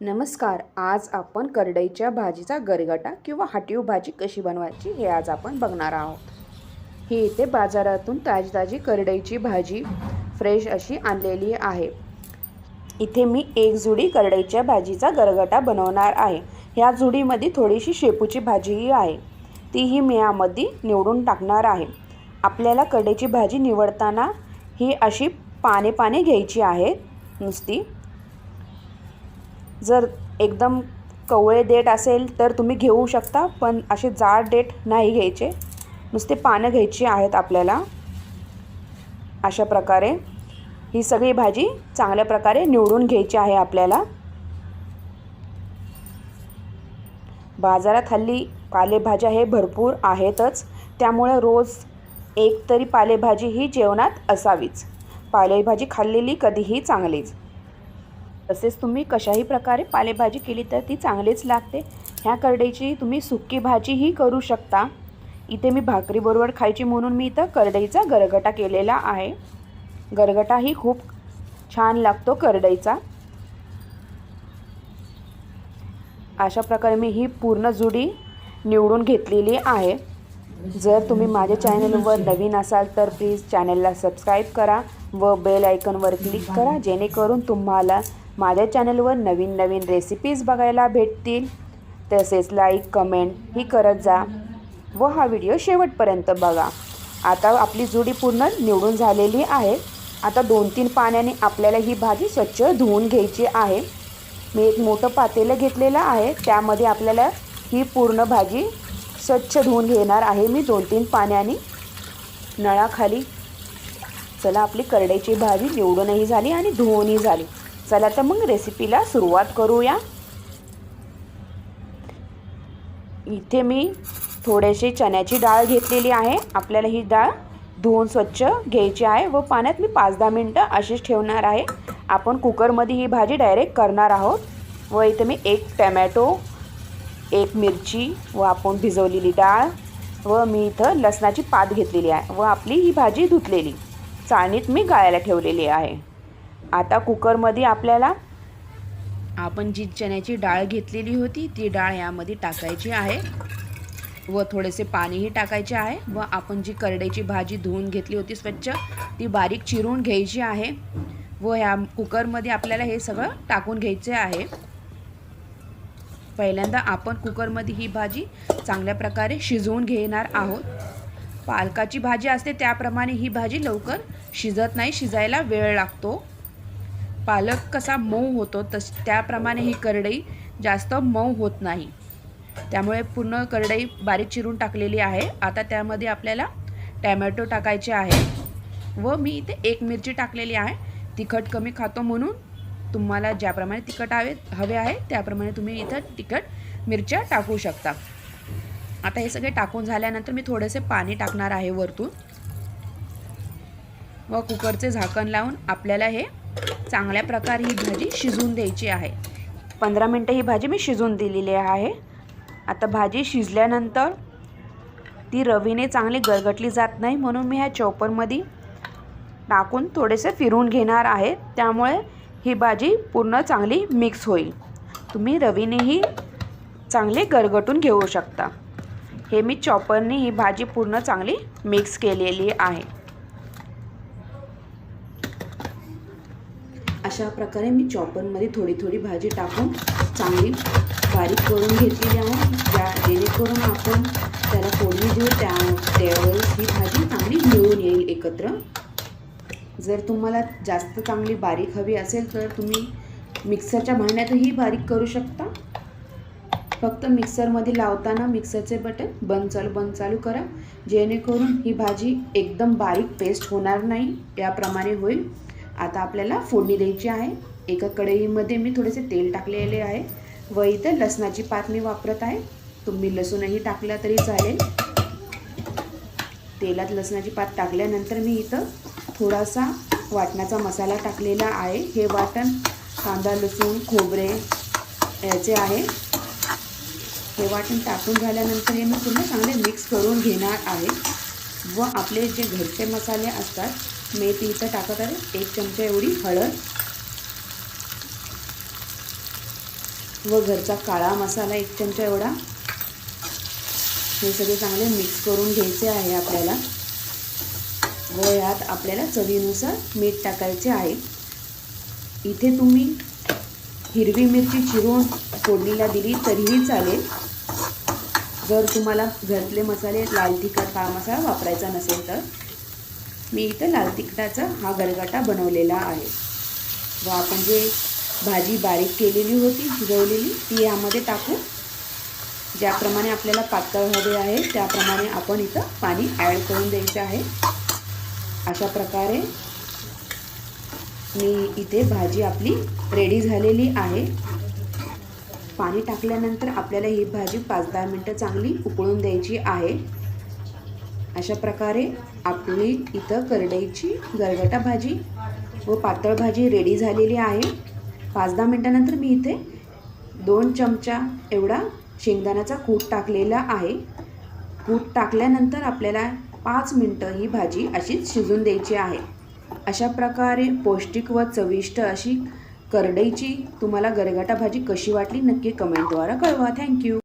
नमस्कार. आज आपण करडईच्या भाजीचा गरगटा किंवा हाटीव भाजी कशी बनवायची हे आज आपण बघणार आहोत. ही इथे बाजारातून ताजी ताजी करडईची भाजी फ्रेश अशी आणलेली आहे. इथे मी एक जुडी करडईच्या भाजीचा गरगटा बनवणार आहे. ह्या जुडीमध्ये थोडीशी शेपूची भाजीही आहे. तीही मी यामध्ये निवडून टाकणार आहे. आपल्याला करडईची भाजी निवडताना ही अशी पाने पाने घ्यायची आहेत. नुसती जर एकदम कवळे देठ असेल तर तुम्ही घेऊ शकता पण असे जाड देठ नाही घ्यायचे. नुसते पानं घ्यायची आहेत आपल्याला. अशा प्रकारे ही सगळी भाजी चांगल्या प्रकारे निवडून घ्यायची आहे आपल्याला. बाजारात हल्ली पालेभाज्या हे भरपूर आहेतच. त्यामुळे रोज एक तरी पालेभाजी ही जेवणात असावीच. पालेभाजी खाल्लेली कधीही चांगलीच. तसेच तुम्ही कशाही प्रकारे पालेभाजी केली तर ती चांगलीच लागते. ह्या करडईची तुम्ही सुक्की भाजीही करू शकता. इथे मी भाकरीबरोबर खायची म्हणून मी इथं करडईचा गरगटा केलेला आहे. गरगटाही खूप छान लागतो करडईचा. अशा प्रकारे मी ही पूर्ण जुडी निवडून घेतलेली आहे. जर तुम्ही माझ्या चॅनलवर नवीन असाल तर प्लीज चॅनलला सबस्क्राईब करा व बेल आयकनवर क्लिक करा जेणेकरून तुम्हाला माझ्या चॅनलवर नवीन नवीन रेसिपीज बघायला भेटतील. तसेच लाईक कमेंट ही करत जा व हा व्हिडिओ शेवटपर्यंत बघा. आता आपली जुडी पूर्ण निवडून झालेली आहे. आता दोन तीन पाण्याने आपल्याला ही भाजी स्वच्छ धुवून घ्यायची आहे. मी एक मोठं पातेलं घेतलेलं आहे. त्यामध्ये आपल्याला ही पूर्ण भाजी स्वच्छ धुवून घेणार आहे मी दोन तीन पाण्याने. नळाखाली चला आपली करड्याची भाजी निवडूनही झाली आणि धुवूनही झाली. चला तर मग रेसिपीला सुरुवात करूया. इथे मी थोडेसे चण्याची डाळ घेतलेली आहे. आपल्याला ही डाळ धुवून स्वच्छ घ्यायची आहे व पाण्यात मी पाच दहा मिनटं अशीच ठेवणार आहे. आपण कुकरमध्ये ही भाजी डायरेक्ट करणार आहोत. व इथे मी एक टमॅटो एक मिरची व आपण भिजवलेली डाळ व मी इथं लसणाची पात घेतलेली आहे व आपली ही भाजी धुतलेली. चाळणीत मी गाळायला ठेवलेली आहे. आता कुकरमध्ये आपल्याला आपण जी चण्याची डाळ घेतलेली होती ती डाळ यामध्ये टाकायची आहे व थोडेसे पाणीही टाकायचे आहे व आपण जी करड्याची भाजी धुवून घेतली होती स्वच्छ ती बारीक चिरून घ्यायची आहे व ह्या कुकरमध्ये आपल्याला हे सगळं टाकून घ्यायचे आहे. पहिल्यांदा आपण कुकरमध्ये ही भाजी चांगल्या प्रकारे शिजवून घेणार आहोत. पालकाची भाजी असते त्याप्रमाणे ही भाजी लवकर शिजत नाही शिजायला वेळ लागतो. पालक कसा मऊ होतो तस त्याप्रमाणे ही करडई जास्त मऊ होत नाही. त्यामुळे पूर्ण करडई बारीक चिरून टाकलेली आहे. आता त्यामध्ये आपल्याला टॅमॅटो टाकायचे आहे. व मी इथे एक मिरची टाकलेली आहे. तिखट कमी खातो म्हणून तुम्हाला ज्याप्रमाणे तिखट हवे हवे आहे त्याप्रमाणे तुम्ही इथं तिखट मिरच्या टाकू शकता. आता हे सगळे टाकून झाल्यानंतर मी थोडेसे पाणी टाकणार आहे वरतून. व कुकरचे झाकण लावून आपल्याला हे चांगल्या प्रकारे ही भाजी शिजवून द्यायची आहे. पंधरा मिनटं ही भाजी मी शिजवून दिलेली आहे. आता भाजी शिजल्यानंतर ती रवीने चांगली गरगटली जात नाही म्हणून मी ह्या चॉपरमध्ये टाकून थोडेसे फिरून घेणार आहे. त्यामुळे ही भाजी पूर्ण चांगली मिक्स होईल. तुम्ही रवीनेही चांगले गरगटून घेऊ शकता. हे मी चॉपरने ही भाजी पूर्ण चांगली मिक्स केलेली आहे. अशा प्रकारे मी चॉपरमध्ये थोडी थोडी भाजी टाकून चांगली बारीक करून घेतलेली आहे. ज्या जेणेकरून आपण त्याला फोडणी देऊ त्या त्यावेळेस ही भाजी चांगली मिळून येईल एकत्र. जर तुम्हाला जास्त चांगली बारीक हवी असेल तर तुम्ही मिक्सरच्या भांड्यातही बारीक करू शकता. फक्त मिक्सरमध्ये लावताना मिक्सरचे बटन बंद चालू बंद चालू करा. जेणेकरून ही भाजी एकदम बारीक पेस्ट होणार नाही. याप्रमाणे होईल. आता आपल्याला फोडणी द्यायची आहे. एका कढईमध्ये मी थोडेसे तेल टाकलेले आहे व इथं लसणाची पात मी वापरत आहे. तुम्ही लसूणही टाकला तरी चालेल. तेलात लसणाची पात टाकल्यानंतर मी इथं थोडासा वाटणाचा मसाला टाकलेला आहे. हे वाटण कांदा लसूण खोबरे याचे आहे. हे वाटण टाकून झाल्यानंतर हे मी पूर्ण चांगले मिक्स करून घेणार आहे. व आपले जे घरचे मसाले असतात मेथी इथं टाकत आहे. एक चमचा एवढी हळद. व घरचा काळा मसाला एक चमचा एवढा. हे सगळे चांगले मिक्स करून घ्यायचे आहे आपल्याला. व यात आपल्याला चवीनुसार मीठ टाकायचे आहे. इथे तुम्ही हिरवी मिरची चिरून फोडणीला दिली तरीही चालेल. जर तुम्हाला घरातले मसाले लाल तिखट हा मसाला वापरायचा नसेल तर. मी इथं लाल तिखटाचा हा गरगाटा बनवलेला आहे. व आपण जे भाजी बारीक केलेली होती शिजवलेली ती यामध्ये टाकू. ज्याप्रमाणे आपल्याला पातळ हवे आहे त्याप्रमाणे आपण इथं पाणी ॲड करून द्यायचं आहे. अशा प्रकारे मी इथे भाजी आपली रेडी झालेली आहे. पाणी टाकल्यानंतर आपल्याला ही भाजी पाच दहा मिनटं चांगली उकळून द्यायची आहे. अशा प्रकारे आपली इथं करडईची गरगटा भाजी व पातळ भाजी रेडी झालेली आहे. पाच दहा मिनटानंतर मी इथे दोन चमचा एवढा शेंगदाण्याचा कूट टाकलेला आहे. कूट टाकल्यानंतर आपल्याला पाच मिनटं ही भाजी अशीच शिजून द्यायची आहे. अशा प्रकारे पौष्टिक व चविष्ट अशी करडईची तुम्हाला गरगाटा भाजी कशी वाटली नक्की कमेंटद्वारा कळवा. थँक्यू.